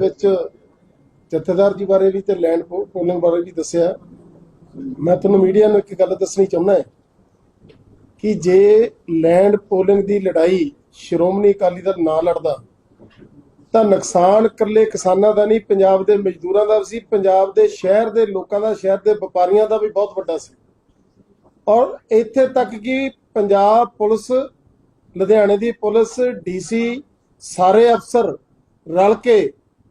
ਵਿੱਚ ਜਥੇਦਾਰ ਜੀ ਬਾਰੇ ਵੀ ਤੇ ਲੈਂਡ ਪੋਲਿੰਗ ਬਾਰੇ ਵੀ ਦੱਸਿਆ। ਮੈਂ ਤੁਹਾਨੂੰ ਮੀਡੀਆ ਨੂੰ ਇੱਕ ਗੱਲ ਦੱਸਣੀ ਚਾਹੁੰਦਾ ਹਾਂ ਕਿ ਜੇ ਲੈਂਡ ਪੋਲਿੰਗ ਦੀ ਲੜਾਈ ਸ਼੍ਰੋਮਣੀ ਅਕਾਲੀ ਦਲ ਨਾ ਲੜਦਾ, ਤਾਂ ਨੁਕਸਾਨ ਇਕੱਲੇ ਕਿਸਾਨਾਂ ਦਾ ਨਹੀਂ, ਪੰਜਾਬ ਦੇ ਮਜ਼ਦੂਰਾਂ ਦਾ ਸੀ, ਪੰਜਾਬ ਦੇ ਸ਼ਹਿਰ ਦੇ ਲੋਕਾਂ ਦਾ, ਸ਼ਹਿਰ ਦੇ ਵਪਾਰੀਆਂ ਦਾ ਵੀ ਬਹੁਤ ਵੱਡਾ ਸੀ। ਔਰ ਇੱਥੇ ਤੱਕ ਕਿ ਪੰਜਾਬ ਪੁਲਿਸ, ਲੁਧਿਆਣੇ ਦੀ ਪੁਲਿਸ, ਡੀਸੀ, ਸਾਰੇ ਅਫਸਰ ਰਲ ਕੇ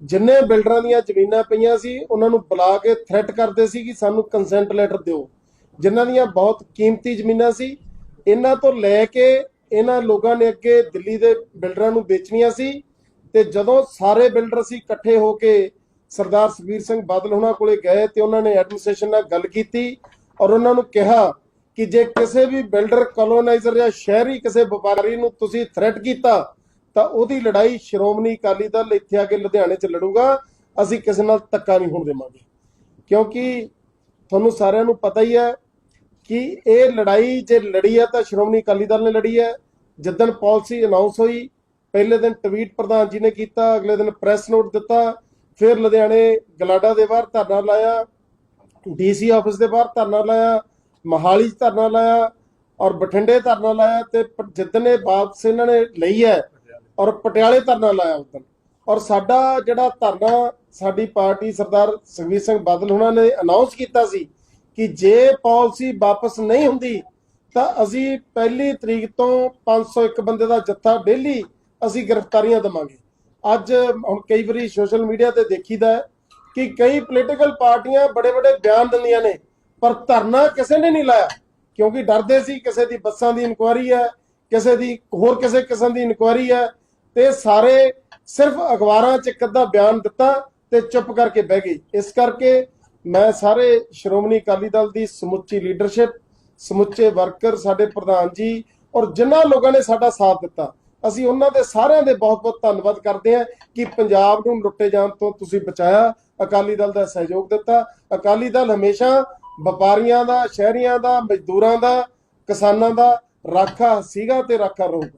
ਜਿੰਨੇ ਬਿਲਡਰਾਂ ਦੀਆਂ ਜ਼ਮੀਨਾਂ ਪਈਆਂ ਸੀ, ਉਹਨਾਂ ਨੂੰ ਬੁਲਾ ਕੇ ਥ੍ਰੈਟ ਕਰਦੇ ਸੀ ਕਿ ਸਾਨੂੰ ਕੰਸੈਂਟ ਲੈਟਰ ਦਿਓ। ਜਿਨ੍ਹਾਂ ਦੀਆਂ ਬਹੁਤ ਕੀਮਤੀ ਜ਼ਮੀਨਾਂ ਸੀ, ਇਹਨਾਂ ਤੋਂ ਲੈ ਕੇ ਇਹਨਾਂ ਲੋਕਾਂ ਨੇ ਅੱਗੇ ਦਿੱਲੀ ਦੇ ਬਿਲਡਰਾਂ ਨੂੰ ਵੇਚਣੀਆਂ ਸੀ ਤੇ ਜਦੋਂ ਸਾਰੇ ਬਿਲਡਰ ਸੀ ਇਕੱਠੇ ਹੋ ਕੇ ਸਰਦਾਰ ਸੁਖਬੀਰ ਸਿੰਘ ਬਾਦਲ ਉਹਨਾਂ ਕੋਲੇ ਗਏ ਤੇ ਉਹਨਾਂ ਨੇ ਐਡਮਿਨਿਸਟ੍ਰੇਸ਼ਨ ਨਾਲ ਗੱਲ ਕੀਤੀ ਔਰ ਉਹਨਾਂ ਨੂੰ ਕਿਹਾ ਕਿ ਜੇ ਕਿਸੇ ਵੀ ਬਿਲਡਰ ਕਲੋਨਾਈਜ਼ਰ ਜਾਂ ਸ਼ਹਿਰੀ ਕਿਸੇ ਵਪਾਰੀ ਨੂੰ ਤੁਸੀਂ ਥ੍ਰੈਟ ਕੀਤਾ ਤਾਂ ਉਹਦੀ ਲੜਾਈ ਸ਼੍ਰੋਮਣੀ ਅਕਾਲੀ ਦਲ ਇੱਥੇ ਆ ਕੇ ਲੁਧਿਆਣੇ 'ਚ ਲੜੂਗਾ, ਅਸੀਂ ਕਿਸੇ ਨਾਲ ਧੱਕਾ ਨਹੀਂ ਹੋਣ ਦੇਵਾਂਗੇ। ਕਿਉਂਕਿ ਤੁਹਾਨੂੰ ਸਾਰਿਆਂ ਨੂੰ ਪਤਾ ਹੀ ਹੈ ਕਿ ਇਹ ਲੜਾਈ ਜੇ ਲੜੀ ਹੈ ਤਾਂ ਸ਼੍ਰੋਮਣੀ ਅਕਾਲੀ ਦਲ ਨੇ ਲੜੀ ਹੈ। ਜਿੱਦਣ ਪਾਲਿਸੀ ਅਨਾਉਂਸ ਹੋਈ, ਪਹਿਲੇ ਦਿਨ ਟਵੀਟ ਪ੍ਰਧਾਨ ਜੀ ਨੇ ਕੀਤਾ, ਅਗਲੇ ਦਿਨ ਪ੍ਰੈਸ ਨੋਟ ਦਿੱਤਾ, ਫਿਰ ਲੁਧਿਆਣੇ ਗਲਾਡਾ ਦੇ ਬਾਹਰ ਧਰਨਾ ਲਾਇਆ, ਡੀਸੀ ਆਫਿਸ ਦੇ ਬਾਹਰ ਧਰਨਾ ਲਾਇਆ, ਮਹਾਲੀ 'ਚ ਧਰਨਾ ਲਾਇਆ ਔਰ ਬਠਿੰਡੇ ਧਰਨਾ ਲਾਇਆ ਤੇ ਪ- ਜਿੱਦਣ ਇਹ ਵਾਪਸ ਇਹਨਾਂ ਨੇ ਲਈ ਹੈ ਔਰ ਪਟਿਆਲੇ ਧਰਨਾ ਲਾਇਆ ਉਦੋਂ ਔਰ ਸਾਡਾ ਜਿਹੜਾ ਧਰਨਾ, ਸਾਡੀ ਪਾਰਟੀ ਸਰਦਾਰ ਸੁਖਬੀਰ ਸਿੰਘ ਬਾਦਲ ਉਹਨਾਂ ਨੇ ਅਨਾਉਂਸ ਕੀਤਾ ਸੀ ਕਿ ਜੇ ਪਾਲਿਸੀ ਵਾਪਸ ਨਹੀਂ ਹੁੰਦੀ, ਤਾਂ ਅਸੀਂ ਪਹਿਲੀ ਤਰੀਕ ਤੋਂ 501 ਬੰਦੇ ਦਾ ਜੱਥਾ ਡੇਲੀ ਅਸੀਂ ਗ੍ਰਿਫਤਾਰੀਆਂ ਦਵਾਂਗੇ। ਅੱਜ ਹੁਣ ਕਈ ਵਾਰੀ ਸੋਸ਼ਲ ਮੀਡੀਆ ਤੇ ਦੇਖੀਦਾ ਹੈ ਕਿ ਕਈ ਪੋਲੀਟੀਕਲ ਪਾਰਟੀਆਂ ਬੜੇ ਬੜੇ ਬਿਆਨ ਦਿੰਦੀਆਂ ਨੇ, ਪਰ ਧਰਨਾ ਕਿਸੇ ਨੇ ਨਹੀਂ ਲਾਇਆ, ਕਿਉਂਕਿ ਡਰਦੇ ਸੀ ਕਿਸੇ ਦੀ ਬੱਸਾਂ ਦੀ ਇਨਕੁਆਇਰੀ ਹੈ, ਕਿਸੇ ਦੀ ਹੋਰ ਕਿਸੇ ਕਿਸਮ ਦੀ ਇਨਕੁਆਇਰੀ ਹੈ ਤੇ ਸਾਰੇ ਸਿਰਫ ਅਖਬਾਰਾਂ 'ਚ ਇੱਕ ਅੱਧਾ ਬਿਆਨ ਦਿੱਤਾ ਤੇ ਚੁੱਪ ਕਰਕੇ ਬਹਿ ਗਏ ਇਸ ਕਰਕੇ ਮੈਂ ਸਾਰੇ ਸ਼੍ਰੋਮਣੀ ਅਕਾਲੀ ਦਲ ਦੀ ਸਮੁੱਚੀ ਲੀਡਰਸ਼ਿਪ ਸਮੁੱਚੇ ਵਰਕਰ ਸਾਡੇ ਪ੍ਰਧਾਨ ਜੀ ਔਰ ਜਿਨ੍ਹਾਂ ਲੋਕਾਂ ਨੇ ਸਾਡਾ ਸਾਥ ਦਿੱਤਾ, ਅਸੀਂ ਉਹਨਾਂ ਦੇ ਸਾਰਿਆਂ ਦੇ ਬਹੁਤ-ਬਹੁਤ ਧੰਨਵਾਦ ਕਰਦੇ ਹਾਂ ਕਿ ਪੰਜਾਬ ਨੂੰ ਲੁੱਟੇ ਜਾਣ ਤੋਂ ਤੁਸੀਂ ਬਚਾਇਆ, ਅਕਾਲੀ ਦਲ ਦਾ ਸਹਿਯੋਗ ਦਿੱਤਾ। ਅਕਾਲੀ ਦਲ ਹਮੇਸ਼ਾ ਵਪਾਰੀਆਂ ਦਾ, ਸ਼ਹਿਰੀਆਂ ਦਾ, ਮਜ਼ਦੂਰਾਂ ਦਾ, ਕਿਸਾਨਾਂ ਦਾ, ਰਾਖਾ ਸੀਗਾ ਤੇ ਰਾਖਾ ਰਹੂਗਾ।